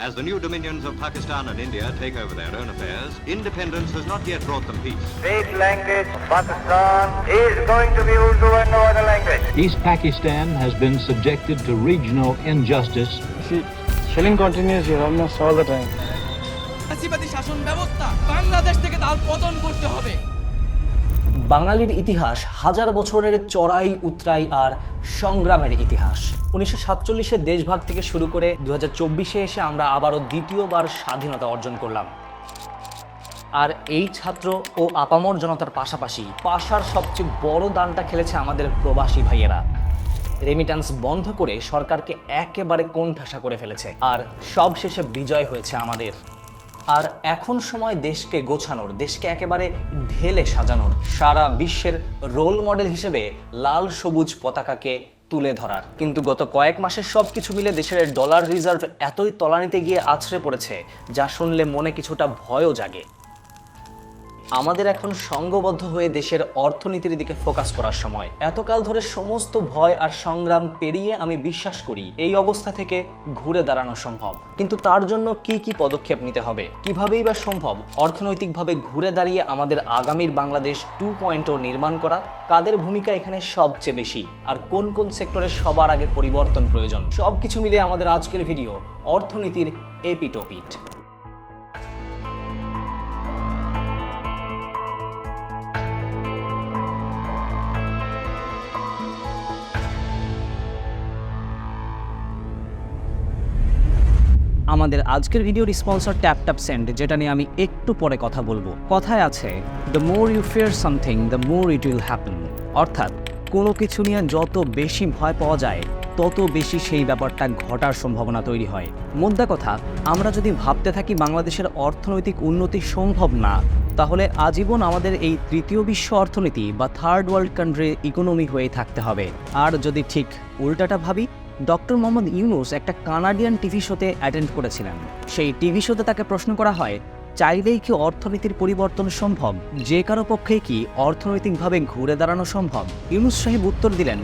As the new dominions of Pakistan and India take over their own affairs, independence has not yet brought them peace. State language of Pakistan is going to be Urdu and no other language. East Pakistan has been subjected to regional injustice See, shelling continues here almost all the time. ফ্যাসিবাদী শাসন ব্যবস্থা বাংলাদেশ থেকে তার পতন করতে হবে বাঙালির ইতিহাস, হাজার বছরের চড়াই, উতরাই আর সংগ্রামের ইতিহাস। উনিশশো সাতচল্লিশে দেশভাগ থেকে শুরু করে দু চব্বিশে এসে আমরা আবারও দ্বিতীয়বার স্বাধীনতা অর্জন করলাম। আর এই ছাত্র ও আপামর জনতার পাশাপাশি পাশার সবচেয়ে বড় দানটা খেলেছে আমাদের প্রবাসী ভাইয়েরা। রেমিটান্স বন্ধ করে সরকারকে একেবারে কোণঠাসা করে ফেলেছে। আর সব শেষে বিজয় হয়েছে আমাদের। আর এখন সময় দেশকে গোছানোর, দেশকে একেবারে ঢেলে সাজানোর, সারা বিশ্বের রোল মডেল হিসেবে লাল সবুজ পতাকাকে তুলে ধরার। কিন্তু গত কয়েক মাসের সব কিছু মিলে দেশের ডলার রিজার্ভ এতই তলানিতে গিয়ে আছড়ে পড়েছে, যা শুনলে মনে কিছুটা ভয়ও জাগে। আমাদের এখন সংঘবদ্ধ হয়ে দেশের অর্থনীতির দিকে ফোকাস করার সময়। এতকাল ধরে সমস্ত ভয় আর সংগ্রাম পেরিয়ে আমি বিশ্বাস করি, এই অবস্থা থেকে ঘুরে দাঁড়ানো সম্ভব। কিন্তু তার জন্য কি কি পদক্ষেপ নিতে হবে? কিভাবেই বা সম্ভব অর্থনৈতিকভাবে ঘুরে দাঁড়িয়ে আমাদের আগামীর বাংলাদেশ টু পয়েন্ট নির্মাণ করা? কাদের ভূমিকা এখানে সবচেয়ে বেশি? আর কোন কোন সেক্টরে সবার আগে পরিবর্তন প্রয়োজন? সবকিছু মিলে আমাদের আজকের ভিডিও অর্থনীতির এপিটোপিট। আমাদের আজকের ভিডিওর স্পন্সর ট্যাপ ট্যাপ সেন্ড যেটা নিয়ে আমি একটু পরে কথা বলব। কথায় আছে the more you fear something the more it will happen অর্থাৎ, কোনো কিছু নিয়ে যত বেশি ভয় পাওয়া যায়, তত বেশি সেই ব্যাপারটা ঘটার সম্ভাবনা তৈরি হয়। মোদ্দা কথা, আমরা যদি ভাবতে থাকি বাংলাদেশের অর্থনৈতিক উন্নতি সম্ভব না, তাহলে আজীবন আমাদের এই তৃতীয় বিশ্ব অর্থনীতি বা থার্ড ওয়ার্ল্ড কান্ট্রি ইকোনমি হয়ে থাকতে হবে। আর যদি ঠিক উল্টাটা ভাবি ডক্টর মোহাম্মদ ইউনুস একটা কানাডিয়ান টিভি শোতে অ্যাটেন্ড করেছিলেন। সেই টিভি শোতে তাকে প্রশ্ন করা হয়, চাইলেই কি অর্থনীতির পরিবর্তন সম্ভব? যে কারও পক্ষে কি অর্থনৈতিকভাবে ঘুরে দাঁড়ানো সম্ভব? ইউনুস সাহেব উত্তর দিলেন,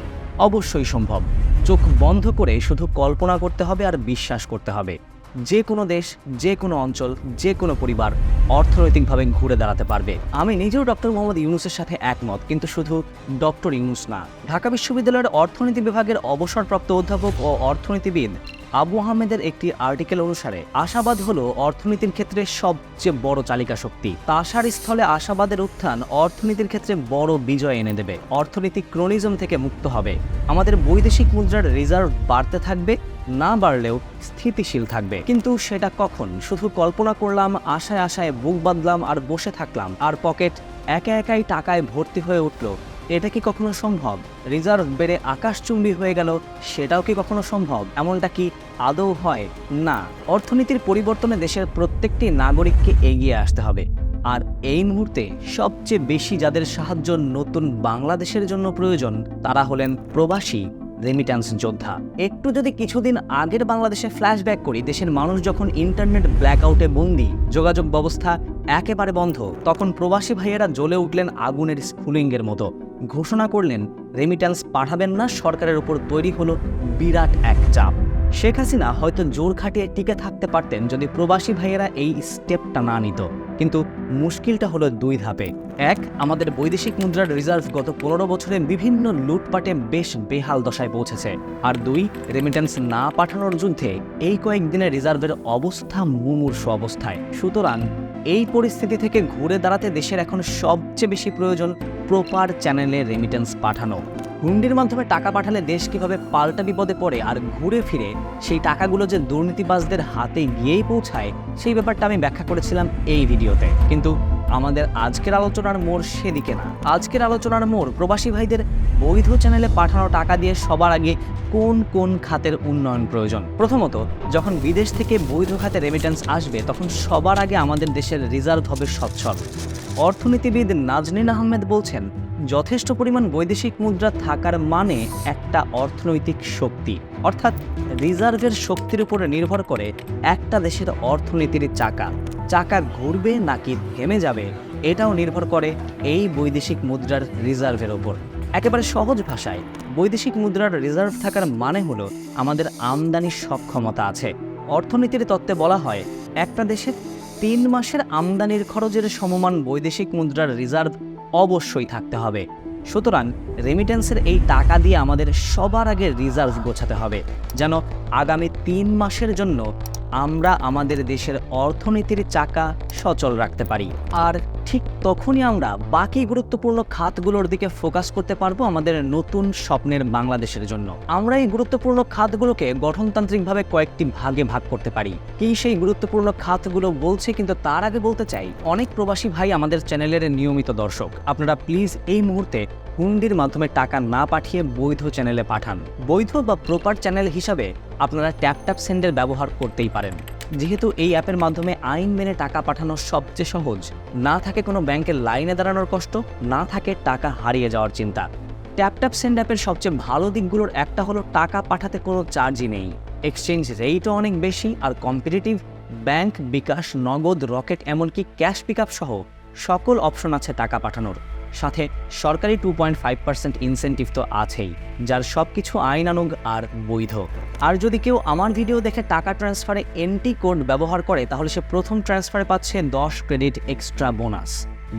অবশ্যই সম্ভব। চোখ বন্ধ করে শুধু কল্পনা করতে হবে আর বিশ্বাস করতে হবে। যে কোনো দেশ, যে কোনো অঞ্চল, যে কোনো পরিবার অর্থনৈতিকভাবে ঘুরে দাঁড়াতে পারবে। আমি নিজেও ডক্টর মোহাম্মদ ইউনুসের সাথে একমত, কিন্তু শুধু ডক্টর ইউনুস না। ঢাকা বিশ্ববিদ্যালয়ের অর্থনীতি বিভাগের অবসরপ্রাপ্ত অধ্যাপক ও অর্থনীতিবিদ আবু আহমেদের একটি আর্টিকেল অনুসারে, আশাবাদ হলো অর্থনীতির ক্ষেত্রে সবচেয়ে বড় চালিকা শক্তি। তাসার স্থলে আশাবাদের উত্থান অর্থনীতির ক্ষেত্রে বড় বিজয় এনে দেবে। অর্থনীতি ক্রোনিজম থেকে মুক্ত হবে। আমাদের বৈদেশিক মুদ্রার রিজার্ভ বাড়তে থাকবে, না বাড়লেও স্থিতিশীল থাকবে। কিন্তু সেটা কখন? শুধু কল্পনা করলাম, আশায় আশায় বুক বাঁধলাম আর বসে থাকলাম। আর পকেট একা একাই টাকায় ভর্তি হয়ে উঠল। এটা কি কখনো সম্ভব? রিজার্ভ বেড়ে আকাশচুম্বী হয়ে গেল, সেটাও কি কখনো সম্ভব? এমনটা কি আদৌ হয়? না। অর্থনীতির পরিবর্তনে দেশের প্রত্যেকটি নাগরিককে এগিয়ে আসতে হবে। আর এই মুহূর্তে সবচেয়ে বেশি যাদের সাহায্য নতুন বাংলাদেশের জন্য প্রয়োজন, তারা হলেন প্রবাসী। রেমিট্যান্স যোদ্ধা। একটু যদি কিছুদিন আগের বাংলাদেশে ফ্ল্যাশব্যাক করি, দেশের মানুষ যখন ইন্টারনেট ব্ল্যাকআউটে বন্দি, যোগাযোগ ব্যবস্থা একেবারে বন্ধ, তখন প্রবাসী ভাইয়েরা জ্বলে উঠলেন আগুনের স্ফুলিঙ্গের মতো। ঘোষণা করলেন রেমিট্যান্স পাঠাবেন না, সরকারের উপর তৈরি হলো বিরাট এক চাপ। শেখ হাসিনা হয়তো জোর খাটিয়ে টিকে থাকতে পারতেন যদি প্রবাসী ভাইয়েরা এই স্টেপটা না নিত। কিন্তু মুশকিলটা হলো দুই ধাপে। এক, আমাদের বৈদেশিক মুদ্রার রিজার্ভ গত পনেরো বছরে বিভিন্ন লুটপাটে বেশ বেহাল দশায় পৌঁছেছে। আর দুই রেমিটেন্স না পাঠানোর যুদ্ধে এই কয়েকদিনে রিজার্ভের অবস্থা মুমূর্ষ অবস্থায়। সুতরাং এই পরিস্থিতি থেকে ঘুরে দাঁড়াতে দেশের এখন সবচেয়ে বেশি প্রয়োজন প্রপার চ্যানেলে রেমিটেন্স পাঠানো। হুন্ডির মাধ্যমে টাকা পাঠালে দেশ কীভাবে পাল্টা বিপদে পড়ে আর ঘুরে ফিরে, সেই টাকাগুলো যে দুর্নীতিবাজদের হাতে গিয়েই পৌঁছায়, সেই ব্যাপারটা আমি ব্যাখ্যা করেছিলাম এই ভিডিওতে। কিন্তু আমাদের আজকের আলোচনার মোড় সেদিকে না। আজকের আলোচনার মোড় প্রবাসী ভাইদের বৈধ চ্যানেলে পাঠানো টাকা দিয়ে সবার আগে কোন কোন খাতের উন্নয়ন প্রয়োজন? প্রথমত, যখন বিদেশ থেকে বৈধ খাতে রেমিটেন্স আসবে, তখন সবার আগে আমাদের দেশের রিজার্ভ হবে সচ্ছল। অর্থনীতিবিদ নাজনীন আহমেদ বলছেন, যথেষ্ট পরিমাণ বৈদেশিক মুদ্রা থাকার মানে একটা অর্থনৈতিক শক্তি। অর্থাৎ রিজার্ভের শক্তির উপরে নির্ভর করে একটা দেশের অর্থনীতির চাকা। চাকা ঘুরবে নাকি থেমে যাবে, এটাও নির্ভর করে এই বৈদেশিক মুদ্রার রিজার্ভের ওপর একেবারে সহজ ভাষায়, বৈদেশিক মুদ্রার রিজার্ভ থাকার মানে হলো আমাদের আমদানির সক্ষমতা আছে। অর্থনীতির তত্ত্বে বলা হয়, একটা দেশের তিন মাসের আমদানির খরচের সমমান বৈদেশিক মুদ্রার রিজার্ভ অবশ্যই থাকতে হবে। সুতরাং রেমিটেন্সের এই টাকা দিয়ে আমাদের সবার আগে রিজার্ভ গোছাতে হবে, যেন আগামী তিন মাসের জন্য আমরা আমাদের দেশের অর্থনীতির চাকা সচল রাখতে পারি। আর ঠিক তখনই আমরা বাকি গুরুত্বপূর্ণ খাতগুলোর দিকে ফোকাস করতে পারব আমাদের নতুন স্বপ্নের বাংলাদেশের জন্য। আমরা এই গুরুত্বপূর্ণ খাতগুলোকে গঠনতান্ত্রিকভাবে কয়েকটি ভাগে ভাগ করতে পারি। কি সেই গুরুত্বপূর্ণ খাতগুলো বলছে কিন্তু তার আগে বলতে চাই, অনেক প্রবাসী ভাই আমাদের চ্যানেলের নিয়মিত দর্শক। আপনারা প্লিজ এই মুহূর্তে হুন্ডির মাধ্যমে টাকা না পাঠিয়ে বৈধ চ্যানেলে পাঠান। বৈধ বা প্রপার চ্যানেল হিসাবে আপনারা ট্যাপ ট্যাপ সেন্ডের ব্যবহার করতেই পারেন। যেহেতু এই অ্যাপের মাধ্যমে আইন মেনে টাকা পাঠানো সবচেয়ে সহজ, না থাকে কোনো ব্যাংকের লাইনে দাঁড়ানোর কষ্ট, না থাকে টাকা হারিয়ে যাওয়ার চিন্তা। ট্যাপ ট্যাপ সেন্ড অ্যাপের সবচেয়ে ভালো দিকগুলোর একটা হলো টাকা পাঠাতে কোনো চার্জই নেই। এক্সচেঞ্জ রেটও অনেক বেশি আর কম্পিটিটিভ ব্যাংক বিকাশ, নগদ, রকেট, এমনকি ক্যাশ পিক সহ সকল অপশন আছে টাকা পাঠানোর। সাথে সরকারি two point five percent incentive তো আছেই, যার সব কিছু আইনানুগ আর বৈধ। আর যদি কেউ আমার ভিডিও দেখে টাকা ট্রান্সফারে এনটি কোড ব্যবহার করে, তাহলে সে প্রথম ট্রান্সফারে পাচ্ছে দশ ক্রেডিট এক্সট্রা বোনাস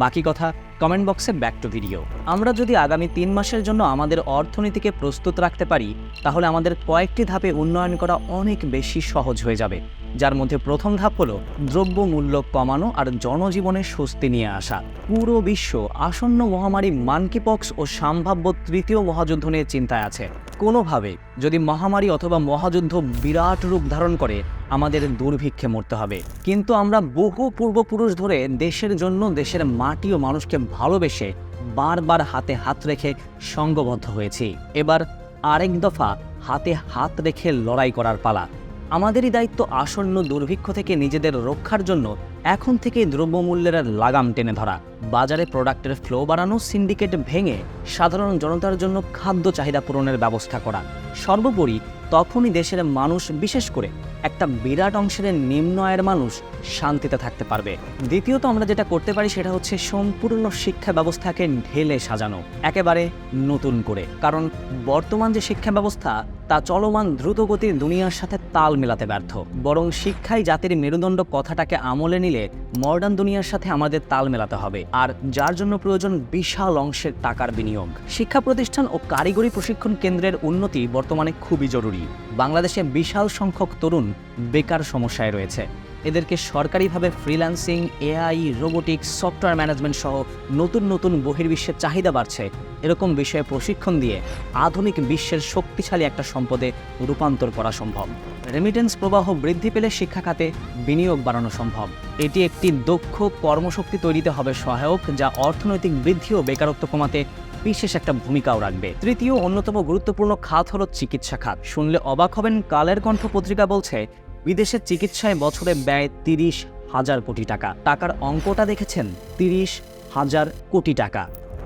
বাকি কথা কমেন্ট বক্সে ব্যাক টু ভিডিও আমরা যদি আগামী তিন মাসের জন্য আমাদের অর্থনীতিকে প্রস্তুত রাখতে পারি, তাহলে আমাদের কয়েকটি ধাপে উন্নয়ন করা অনেক বেশি সহজ হয়ে যাবে। যার মধ্যে প্রথম ধাপ হলো দ্রব্য মূল্য কমানো আর জনজীবনে স্বস্তি নিয়ে আসা। পুরো বিশ্ব আসন্ন মহামারী মানকিপক্স ও সম্ভাব্য তৃতীয় মহাযুদ্ধ নিয়ে চিন্তায় আছে। কোনোভাবে যদি মহামারী অথবা মহাযুদ্ধ বিরাট রূপ ধারণ করে, আমাদের দুর্ভিক্ষে মরতে হবে। কিন্তু আমরা বহু পূর্বপুরুষ ধরে দেশের জন্য দেশের মাটি ও মানুষকে ভালোবেসে বারবার হাতে হাত রেখে সঙ্গবদ্ধ হয়েছি। এবার আরেক দফা হাতে হাত রেখে লড়াই করার পালা। আমাদেরই দায়িত্ব আসন্ন দুর্ভিক্ষ থেকে নিজেদের রক্ষার জন্য এখন থেকে দ্রব্যমূল্যের লাগাম টেনে ধরা। বাজারে প্রোডাক্টের ফ্লো বাড়ানো সিন্ডিকেট ভেঙে সাধারণ জনতার জন্য খাদ্য চাহিদা পূরণের ব্যবস্থা করা। সর্বোপরি তখনই দেশের মানুষ, বিশেষ করে একটা বিরাট অংশের নিম্ন আয়ের মানুষ শান্তিতে থাকতে পারবে। দ্বিতীয়ত আমরা যেটা করতে পারি সেটা হচ্ছে সম্পূর্ণ শিক্ষা ব্যবস্থাকে ঢেলে সাজানো, একেবারে নতুন করে। কারণ বর্তমান যে শিক্ষা ব্যবস্থা, তা চলমান দ্রুতগতির দুনিয়ার সাথে তাল মেলাতে ব্যর্থ। বরং শিক্ষাই জাতির মেরুদণ্ড কথাটাকে আমলে নিলে মডার্ন দুনিয়ার সাথে আমাদের তাল মেলাতে হবে, আর যার জন্য প্রয়োজন বিশাল অংশের টাকার বিনিয়োগ। শিক্ষা প্রতিষ্ঠান ও কারিগরি প্রশিক্ষণ কেন্দ্রের উন্নতি বর্তমানে খুবই জরুরি। বাংলাদেশে বিশাল সংখ্যক তরুণ বেকার সমস্যায় রয়েছে। এদেরকে সরকারিভাবে freelancing AI robotics software management সহ নতুন নতুন বহির্বিশ্বের চাহিদা বাড়ছে। এরকম বিষয়ে প্রশিক্ষণ দিয়ে আধুনিক বিশ্বের শক্তিশালী একটা সম্পদে রূপান্তর করা সম্ভব। রেমিটেন্স প্রবাহ বৃদ্ধি পেলে শিক্ষা খাতে বিনিয়োগ বাড়ানো সম্ভব। এটি একটি দক্ষ কর্মশক্তি তৈরিতে হবে সহায়ক, যা অর্থনৈতিক বৃদ্ধি ও বেকারত্ব কমাতে বিশেষ একটা ভূমিকাও রাখবে। তৃতীয় অন্যতম গুরুত্বপূর্ণ খাত হল চিকিৎসা খাত। শুনলে অবাক হবেন কালের কণ্ঠ পত্রিকা বলছে বিদেশের চিকিৎসায় বছরে ব্যয় তিরিশ হাজার কোটি টাকা। টাকার অঙ্কটা দেখেছেন? তিরিশ হাজার কোটি টাকা।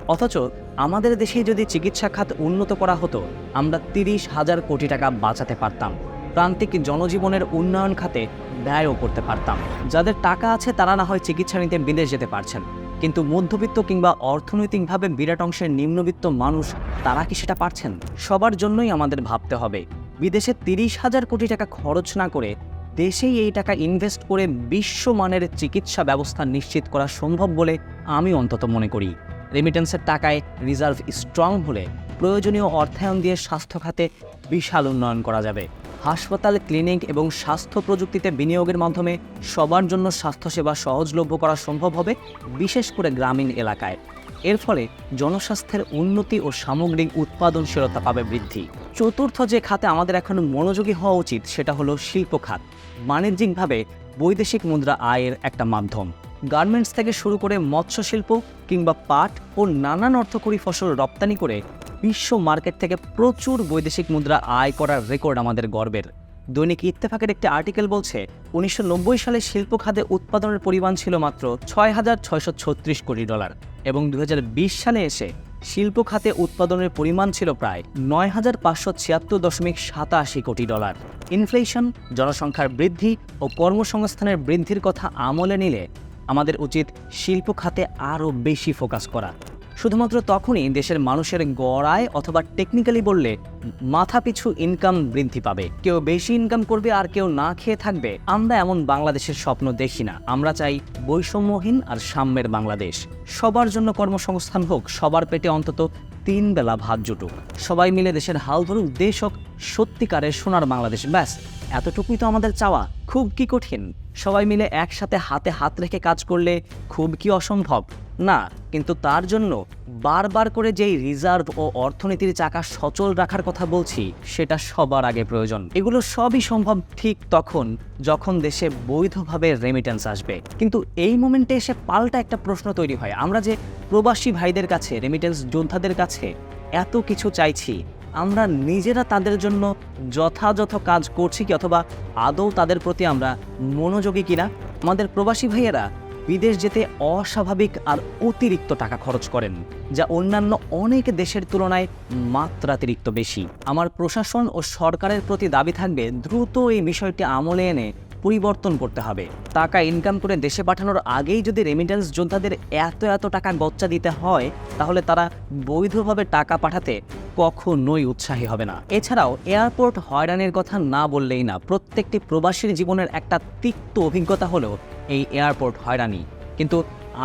অথচ আমাদের দেশে যদি চিকিৎসা খাত উন্নত করা হতো, আমরা তিরিশ হাজার কোটি টাকা বাঁচাতে পারতাম। প্রান্তিক জনজীবনের উন্নয়ন খাতে ব্যয়ও করতে পারতাম। যাদের টাকা আছে, তারা না হয় চিকিৎসা নিতে বিদেশ যেতে পারছেন। কিন্তু মধ্যবিত্ত কিংবা অর্থনৈতিকভাবে বিরাট অংশের নিম্নবিত্ত মানুষ, তারা কি সেটা পারছেন? সবার জন্যই আমাদের ভাবতে হবে। বিদেশে তিরিশ হাজার কোটি টাকা খরচ না করে দেশেই এই টাকা ইনভেস্ট করে বিশ্বমানের চিকিৎসা ব্যবস্থা নিশ্চিত করা সম্ভব বলে আমি অন্তত মনে করি। রেমিটেন্সের টাকায় রিজার্ভ স্ট্রং হলে প্রয়োজনীয় অর্থায়ন দিয়ে স্বাস্থ্য খাতে বিশাল উন্নয়ন করা যাবে। হাসপাতাল ক্লিনিক এবং স্বাস্থ্য প্রযুক্তিতে বিনিয়োগের মাধ্যমে সবার জন্য স্বাস্থ্যসেবা সহজলভ্য করা সম্ভব হবে, বিশেষ করে গ্রামীণ এলাকায়। এর ফলে জনস্বাস্থ্যের উন্নতি ও সামগ্রিক উৎপাদনশীলতা পাবে বৃদ্ধি। চতুর্থ যে খাতে আমাদের এখন মনোযোগী হওয়া উচিত, সেটা হলো শিল্প খাত। বাণিজ্যিকভাবে বৈদেশিক মুদ্রা আয়ের একটা মাধ্যম। গার্মেন্টস থেকে শুরু করে মৎস্য শিল্প কিংবা পাট ও নানান অর্থকরী ফসল রপ্তানি করে বিশ্ব মার্কেট থেকে প্রচুর বৈদেশিক মুদ্রা আয় করার রেকর্ড আমাদের গর্বের। দৈনিক ইত্তেফাকের একটি আর্টিকেল বলছে, উনিশশো নব্বই সালে শিল্প খাতে উৎপাদনের পরিমাণ ছিল মাত্র ছয় হাজার ছয়শো ছত্রিশ কোটি ডলার এবং দু হাজার বিশ সালে এসে শিল্প খাতে উৎপাদনের পরিমাণ ছিল প্রায় নয় হাজার পাঁচশো ছিয়াত্তর দশমিক সাতাশি কোটি ডলার। ইনফ্লেশন, জনসংখ্যার বৃদ্ধি ও কর্মসংস্থানের বৃদ্ধির কথা আমলে নিলে আমাদের উচিত শিল্প খাতে আরও বেশি ফোকাস করা। শুধুমাত্র তখনই দেশের মানুষের গড়ায় অথবা টেকনিক্যালি বললে মাথা পিছু ইনকাম বৃদ্ধি পাবে। কেউ বেশি ইনকাম করবে আর কেউ না খেয়ে থাকবে। আমরা এমন বাংলাদেশের স্বপ্ন দেখি না। আমরা চাই বৈষম্যহীন আর সাম্যের বাংলাদেশ। সবার জন্য কর্মসংস্থান হোক, সবার পেটে অন্তত তিন বেলা ভাত জুটুক। সবাই মিলে দেশের হাল ধরুক, দেশ হোক সত্যিকারের সোনার বাংলাদেশ। ব্যাস। এতটুকুই তো আমাদের চাওয়া। খুব কি কঠিন। সবাই মিলে একসাথে হাতে হাত রেখে কাজ করলে খুব কি অসম্ভব? না, কিন্তু তার জন্য বারবার করে যেই রিজার্ভ ও অর্থনীতির চাকা সচল রাখার কথা বলছি, সেটা সবার আগে প্রয়োজন। এগুলো সবই সম্ভব ঠিক তখন, যখন দেশে বৈধভাবে রেমিটেন্স আসবে। কিন্তু এই মোমেন্টে এসে পাল্টা একটা প্রশ্ন তৈরি হয়। আমরা যে প্রবাসী ভাইদের কাছে রেমিটেন্স যোদ্ধাদের কাছে এত কিছু চাইছি আমরা নিজেরা তাদের জন্য যথাযথ কাজ করছি কি অথবা আদৌ তাদের প্রতি আমরা মনোযোগী কিনা? আমাদের প্রবাসী ভাইয়েরা, বিদেশ যেতে অস্বাভাবিক আর অতিরিক্ত টাকা খরচ করেন, যা অন্যান্য অনেক দেশের তুলনায় মাত্রাতিরিক্ত বেশি। আমার প্রশাসন ও সরকারের প্রতি দাবি থাকবে, দ্রুত এই বিষয়টি আমলে এনে পরিবর্তন করতে হবে। টাকা ইনকাম করে দেশে পাঠানোর আগেই যদি রেমিটেন্স যোদ্ধাদের এত এত টাকা গচ্চা দিতে হয়, তাহলে তারা বৈধভাবে টাকা পাঠাতে কখনোই উৎসাহী হবে না। এছাড়াও এয়ারপোর্ট হয়রানির কথা না বললেই না, প্রত্যেকটি প্রবাসীর জীবনের একটা তিক্ত অভিজ্ঞতা হলো এই এয়ারপোর্ট হয়রানি। কিন্তু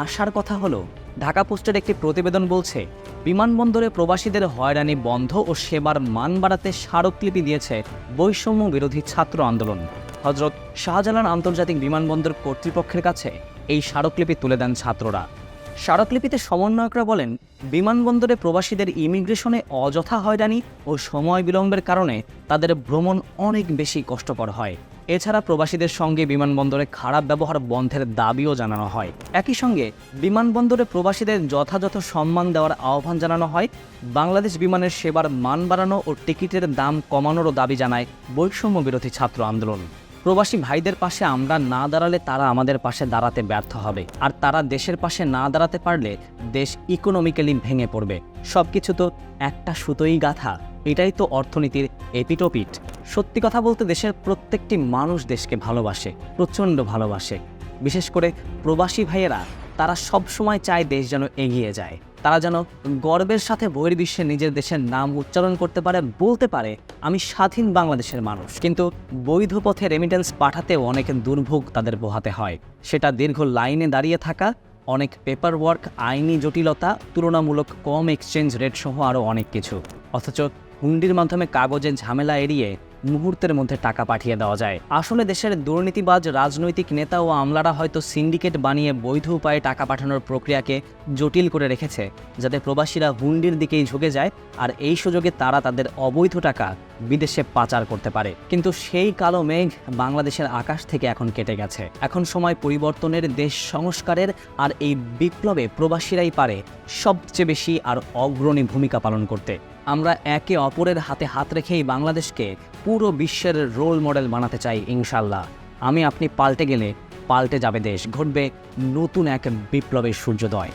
আসার কথা হলো, ঢাকা পোস্টের একটি প্রতিবেদন বলছে, বিমানবন্দরে প্রবাসীদের হয়রানি বন্ধ ও সেবার মান বাড়াতে স্মারকলিপি দিয়েছে বৈষম্য বিরোধী ছাত্র আন্দোলন। হজরত শাহজালাল আন্তর্জাতিক বিমানবন্দর কর্তৃপক্ষের কাছে এই স্মারকলিপি তুলে দেন ছাত্ররা। স্মারকলিপিতে সমন্বয়করা বলেন, বিমানবন্দরে প্রবাসীদের ইমিগ্রেশনে অযথা হয়রানি ও সময় বিলম্বের কারণে তাদের ভ্রমণ অনেক বেশি কষ্টকর হয়। এছাড়া প্রবাসীদের সঙ্গে বিমানবন্দরে খারাপ ব্যবহার বন্ধের দাবিও জানানো হয়। একই সঙ্গে বিমানবন্দরে প্রবাসীদের যথাযথ সম্মান দেওয়ার আহ্বান জানানো হয়। বাংলাদেশ বিমানের সেবার মান বাড়ানো ও টিকিটের দাম কমানোরও দাবি জানায় বৈষম্য বিরোধী ছাত্র আন্দোলন। প্রবাসী ভাইদের পাশে আমরা না দাঁড়ালে তারা আমাদের পাশে দাঁড়াতে ব্যর্থ হবে। আর তারা দেশের পাশে না দাঁড়াতে পারলে দেশ ইকোনমিক্যালি ভেঙে পড়বে। সব কিছু তো একটা সুতোই গাথা। এটাই তো অর্থনীতির এপিটোপিট। সত্যি কথা বলতে দেশের প্রত্যেকটি মানুষ দেশকে ভালোবাসে, প্রচণ্ড ভালোবাসে। বিশেষ করে প্রবাসী ভাইয়েরা, তারা সব সময় চায় দেশ যেন এগিয়ে যায়। তারা যেন গর্বের সাথে বহির্বিশ্বে নিজের দেশের নাম উচ্চারণ করতে পারে, বলতে পারে, আমি স্বাধীন বাংলাদেশের মানুষ। কিন্তু বৈধ পথে রেমিটেন্স পাঠাতেও অনেক দুর্ভোগ তাদের পোহাতে হয়। সেটা দীর্ঘ লাইনে দাঁড়িয়ে থাকা, অনেক পেপার ওয়ার্ক আইনি জটিলতা, তুলনামূলক কম এক্সচেঞ্জ রেট সহ আরও অনেক কিছু। অথচ হুন্ডির মাধ্যমে কাগজের ঝামেলা এড়িয়ে মুহূর্তের মধ্যে টাকা পাঠিয়ে দেওয়া যায়। আসলে দেশের দুর্নীতিবাজ রাজনৈতিক নেতা ও আমলারা হয়তো সিন্ডিকেট বানিয়ে বৈধ উপায়ে টাকা পাঠানোর প্রক্রিয়াকে জটিল করে রেখেছে, যাতে প্রবাসীরা হুন্ডির দিকেই ঝুঁকে যায় আর এই সুযোগে তারা তাদের অবৈধ টাকা বিদেশে পাচার করতে পারে। কিন্তু সেই কালো মেঘ বাংলাদেশের আকাশ থেকে এখন কেটে গেছে। এখন সময় পরিবর্তনের দেশ সংস্কারের আর এই বিপ্লবে প্রবাসীরাই পারে সবচেয়ে বেশি আর অগ্রণী ভূমিকা পালন করতে। আমরা একে অপরের হাতে হাত রেখেই বাংলাদেশকে পুরো বিশ্বের রোল মডেল বানাতে চাই ইনশাল্লাহ আমি, আপনি পাল্টে গেলে পাল্টে যাবে দেশ, ঘটবে নতুন এক বিপ্লবের সূর্যোদয়।